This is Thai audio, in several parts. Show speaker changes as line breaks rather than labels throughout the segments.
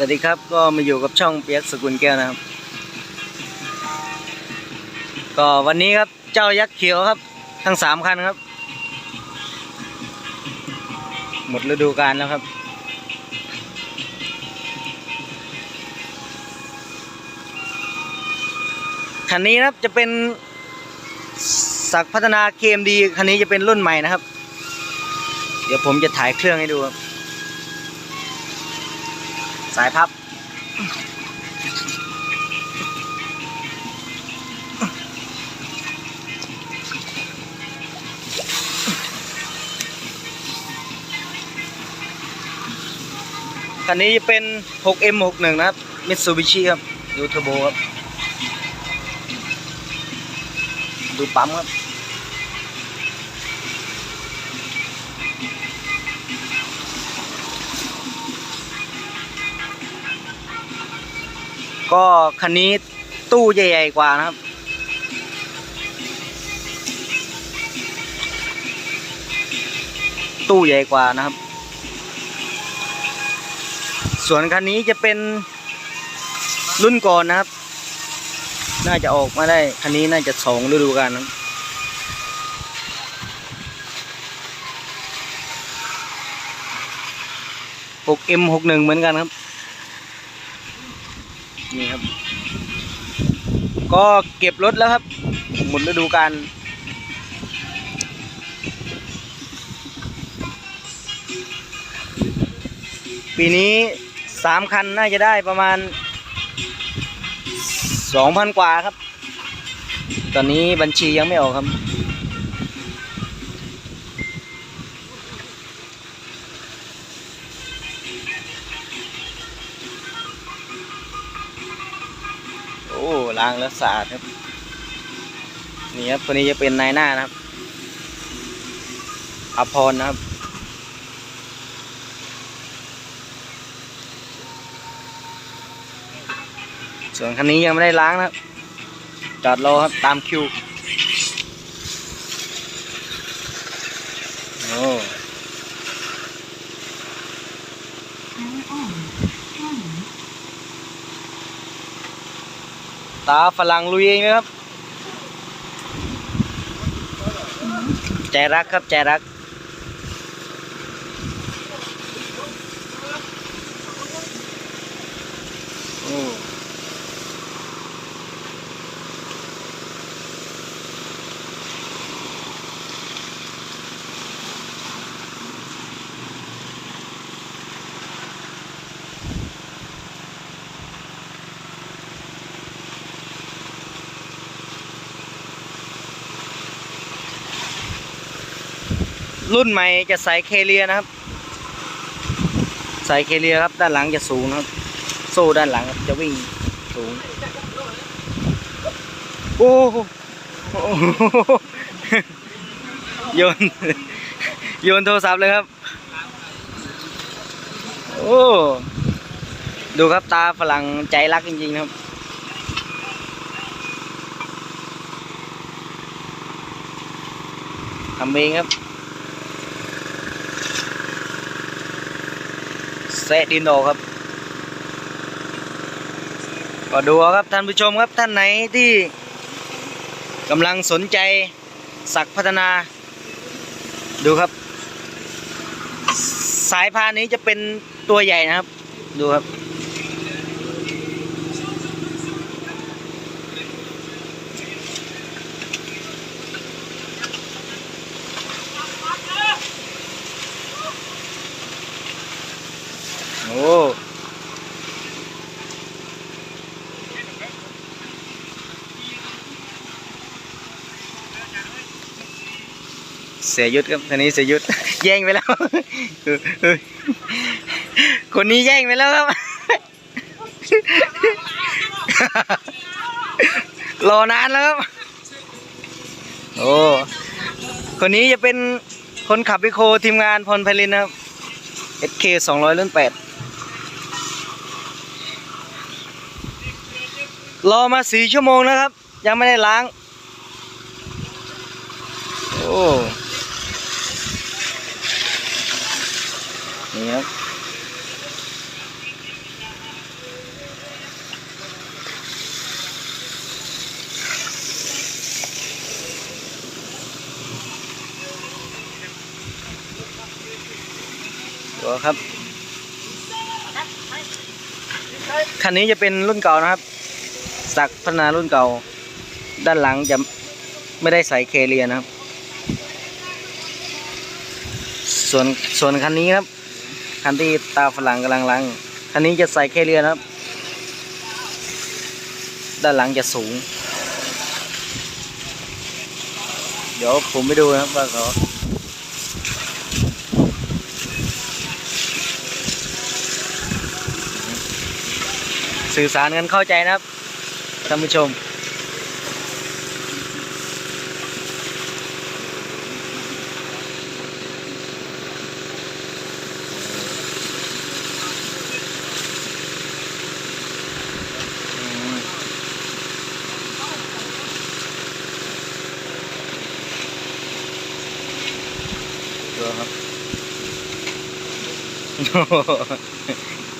สวัสดีครับก็มาอยู่กับช่องเปียกสกุลแก้วนะครับ ก็วันนี้ครับเจ้ายักษ์เขียวครับ ทั้งสามคันครับ หมดฤดูกาลแล้วครับ คันนี้นะครับจะเป็นสักพัฒนา KMD คันนี้จะเป็นรุ่นใหม่นะครับ เดี๋ยวผมจะถ่ายเครื่องให้ดูครับ สายพับ คันนี้เป็น 6M61 นะครับ Mitsubishi ครับดูเทอร์โบครับ ดูปั๊มครับ ก็คันนี้ตู้ใหญ่ๆกว่านะครับ ตู้ใหญ่กว่านะครับ ส่วนคันนี้จะเป็นรุ่นก่อนนะครับ น่าจะออกมาได้คันนี้น่าจะสองฤดูกาลนะหกเอ็มหกหนึ่งเหมือนกันครับ นี่ครับ ก็เก็บรถแล้วครับ หมดฤดูกาลปีนี้สามคันน่าจะได้ประมาณสองพันกว่าครับ ตอนนี้บัญชียังไม่ออกครับ ล้างแล้วสะอาดครับ นี่ครับคนนี้จะเป็นนายหน้านะครับอภรนะครับ ส่วนคันนี้ยังไม่ได้ล้างนะครับจอดรอครับตามคิว โอ้ ตาฝรั่งลุยเองนะครับ ใจรักครับใจรัก โอ้ รุ่นใหม่จะใส่เคเลียนะครับ ใส่เคเลียครับ ด้านหลังจะสูงนะครับ โซ่ด้านหลังจะวิ่งสูง โอ้โหโยนโยนโทรศัพท์เลยครับ โอ้ ดูครับตาฝรั่งใจรักจริงๆนะครับทำเองครับ เซดินออกครับ ก็ดูครับท่านผู้ชมครับท่านไหนที่กำลังสนใจสักพัฒนา ดูครับ สายพานนี้จะเป็นตัวใหญ่นะครับ ดูครับ โอ้เสียยุทธครับคนนี้เสียยุทธแย่งไปแล้ว คนนี้แย่งไปแล้วครับ รอนานแล้วครับ โอ้ คนนี้จะเป็นคนขับวิโคทีมงานพลไพลินครับ SK 200รุ่น8 รอมาสี่ชั่วโมงนะครับ ยังไม่ได้ล้าง โอ้นี่ครับตัวครับ คันนี้จะเป็นรุ่นเก่านะครับ สักพัฒนารุ่นเก่า ด้านหลังจะไม่ได้ใส่เคเลียนะครับ ส่วนส่วนคันนี้ครับ คันที่ตาฝรั่งกำลังล้างคันนี้จะใส่เคเลียนะครับ ด้านหลังจะสูง เดี๋ยวผมไปดูนะครับว่าเขาสื่อสารกันเข้าใจนะครับ ท่านผู้ชมอืมดูครับ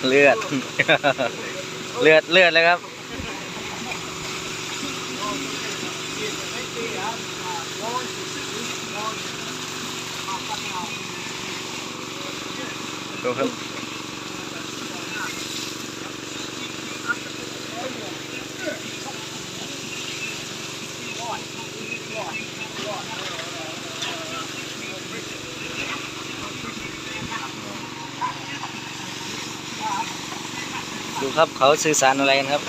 เลือด เลือด เลือดเลยครับ ดูครับดูครับเขาสื่อสารอะไรกันครับ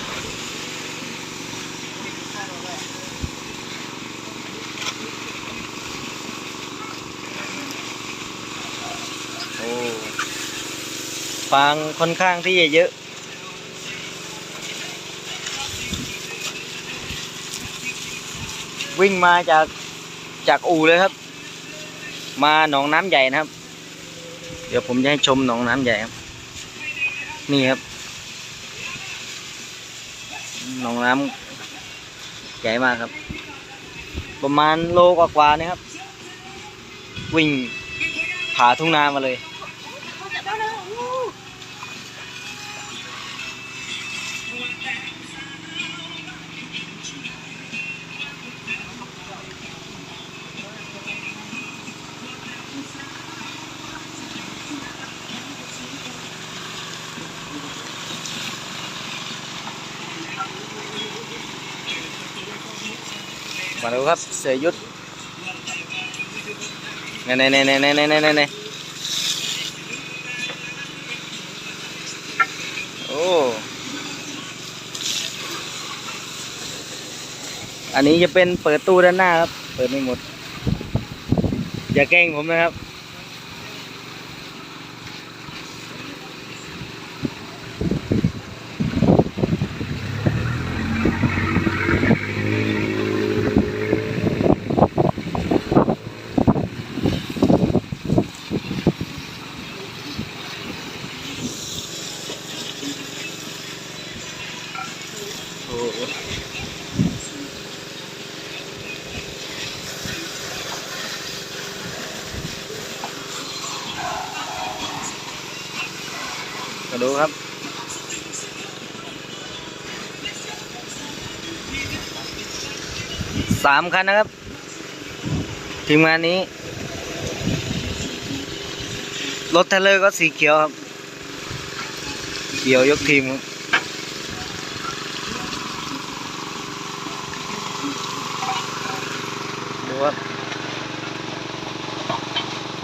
ฟางค่อนข้างที่จะเยอะ วิ่งมาจากจากอู่เลยครับ มาหนองน้ำใหญ่นะครับ เดี๋ยวผมจะให้ชมหนองน้ำใหญ่ครับ นี่ครับหนองน้ำใหญ่มากครับ ประมาณโลกว่าๆนี่ครับ วิ่งผ่าทุ่งนามาเลย มาดูครับเสยุทธเน่เน่เน่นี่นี่นี่นี่นี่โอ้อันนี้จะเป็นเปิดตู้ด้านหน้าครับ เปิดไม่หมด อย่าแกล้งผมนะครับ สามคันนะครับ ทีมงานนี้ รถเทรเลอร์ก็สีเขียวครับ เขียวยกทีมครับดูครับ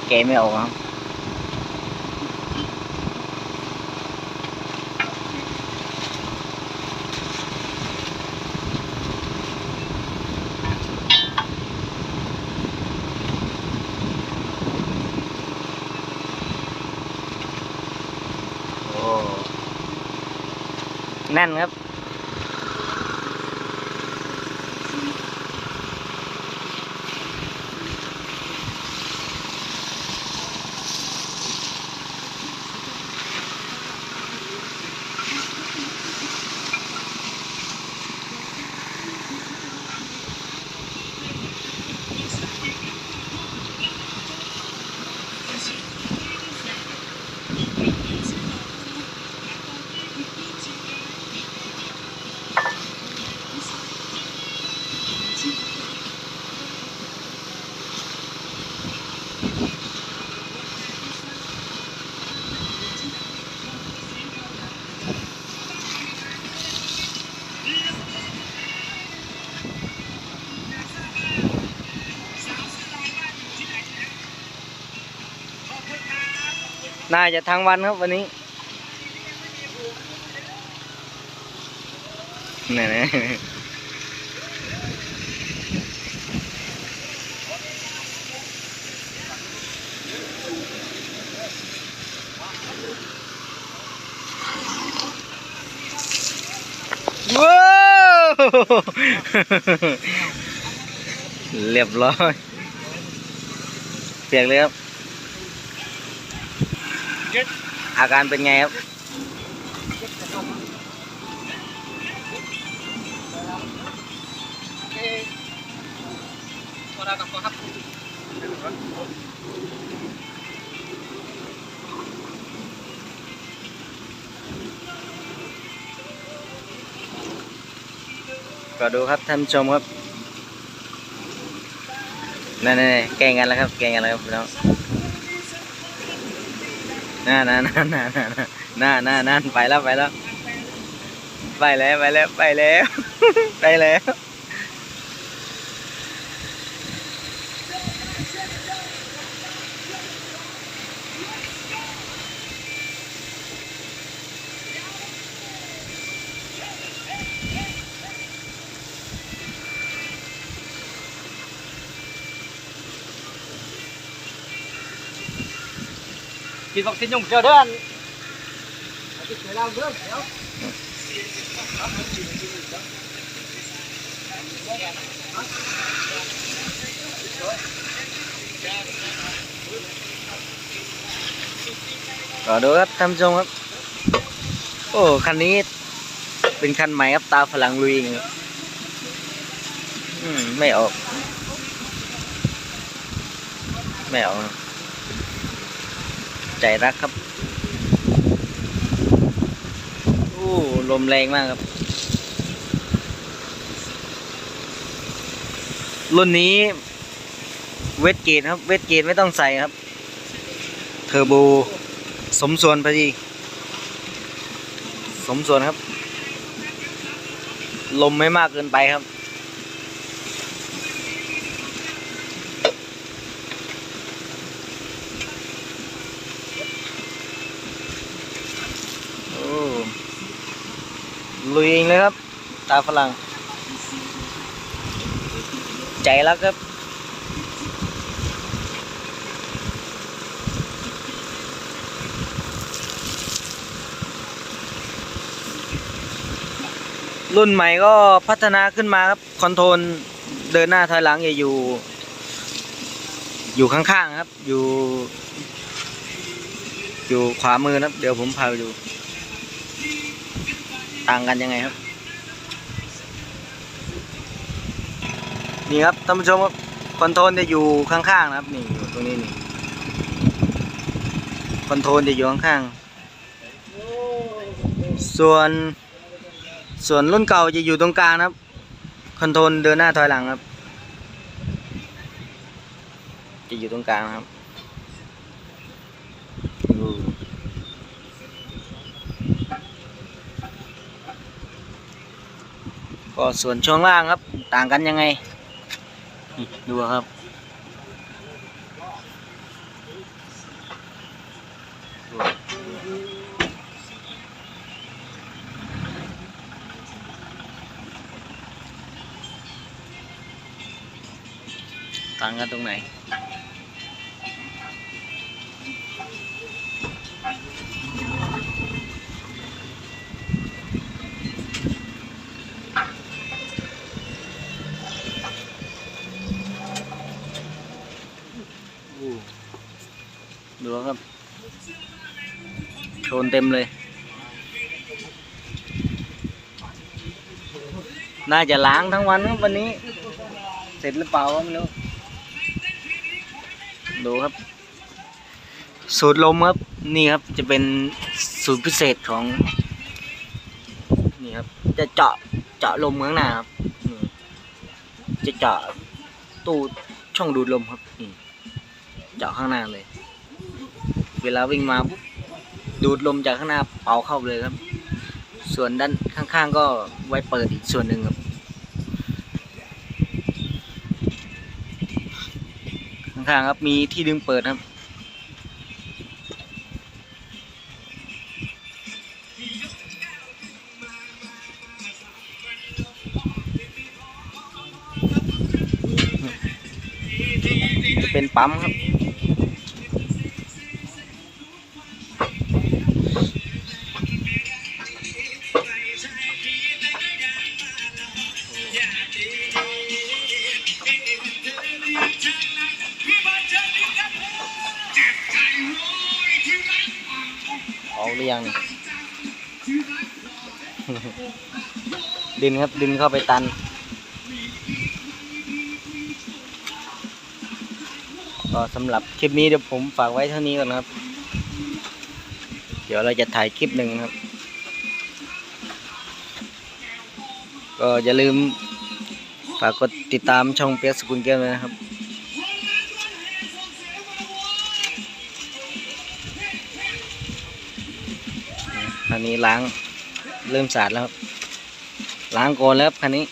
แกไม่ออกครับ โอ้ แน่นครับ น่าจะทั้งวันครับวันนี้นี่นะว้าวเรียบร้อยเปียกเลยครับ อาการเป็นไงครับก็ดูครับท่านชมครับนั่นๆแกงกันแล้วครับ แกงกันแล้วครับพี่น้อง น่าน่าน่าน่าน่าน่าน่าไปแล้วไปแล้ว ไปแล้วไปแล้วไปแล้วไปแล้ว
กินวัคซีนยุ่งเจอเดือนกินเสร็จแล้วเดือนเดี๋ยว
ก็ดูครับท่านผู้ชมครับ โอ้ คันนี้เป็นคันใหม่ครับตาฝรั่งลุยเองอืม ไม่ออก ไม่ออก ใจรักครับ โอ้ลมแรงมากครับ รุ่นนี้ เวทเกตครับ เวทเกตไม่ต้องใส่ครับ เทอร์โบ สมส่วนพอดี สมส่วนครับ ลมไม่มากเกินไปครับ ลุยเองเลยครับ ตาฝรั่ง ใจรักครับ รุ่นใหม่ก็พัฒนาขึ้นมาครับ คอนโทรลเดินหน้าถอยหลังอย่าอยู่ อยู่ข้างๆครับ อยู่ อยู่ขวามือนะครับ เดี๋ยวผมพาไปดู ต่างกันยังไงครับ นี่ครับท่านผู้ชมครับคอนโทรลจะอยู่ข้างๆนะครับนี่อยู่ตรงนี้นี่คอนโทรลจะอยู่ข้างๆส่วนส่วนรุ่นเก่าจะอยู่ตรงกลางครับ คอนโทรลเดินหน้าถอยหลังครับ จะอยู่ตรงกลางนะครับ ก็ส่วนช่วงล่างครับ ต่างกันยังไง ดูครับ ต่างกันตรงไหน ดูครับโชนเต็มเลย น่าจะล้างทั้งวันครับวันนี้ เสร็จหรือเปล่าไม่รู้ ดูครับ สูตรลมครับ นี่ครับจะเป็นสูตรพิเศษของ นี่ครับ จะเจาะเจาะลมข้างหน้าครับจะเจาะตู้ช่องดูดลมครับเจาะข้างหน้าเลย เวลาวิ่งมาปุ๊บดูดลมจากข้างหน้าเป่าเข้าเลยครับ ส่วนด้านข้างๆก็ไว้เปิดอีกส่วนหนึ่งครับข้างๆครับมีที่ดึงเปิดครับเป็นปั๊มครับ ดินครับดินเข้าไปตัน ก็สำหรับคลิปนี้เดี๋ยวผมฝากไว้เท่านี้ก่อนครับ เดี๋ยวเราจะถ่ายคลิปหนึ่งครับ ก็อย่าลืมฝากกดติดตามช่องเปียกสกุลเกมเลยนะครับคันนี้ล้างเริ่มสะอาดแล้วครับ ล้างก่อนแล้วคันนี้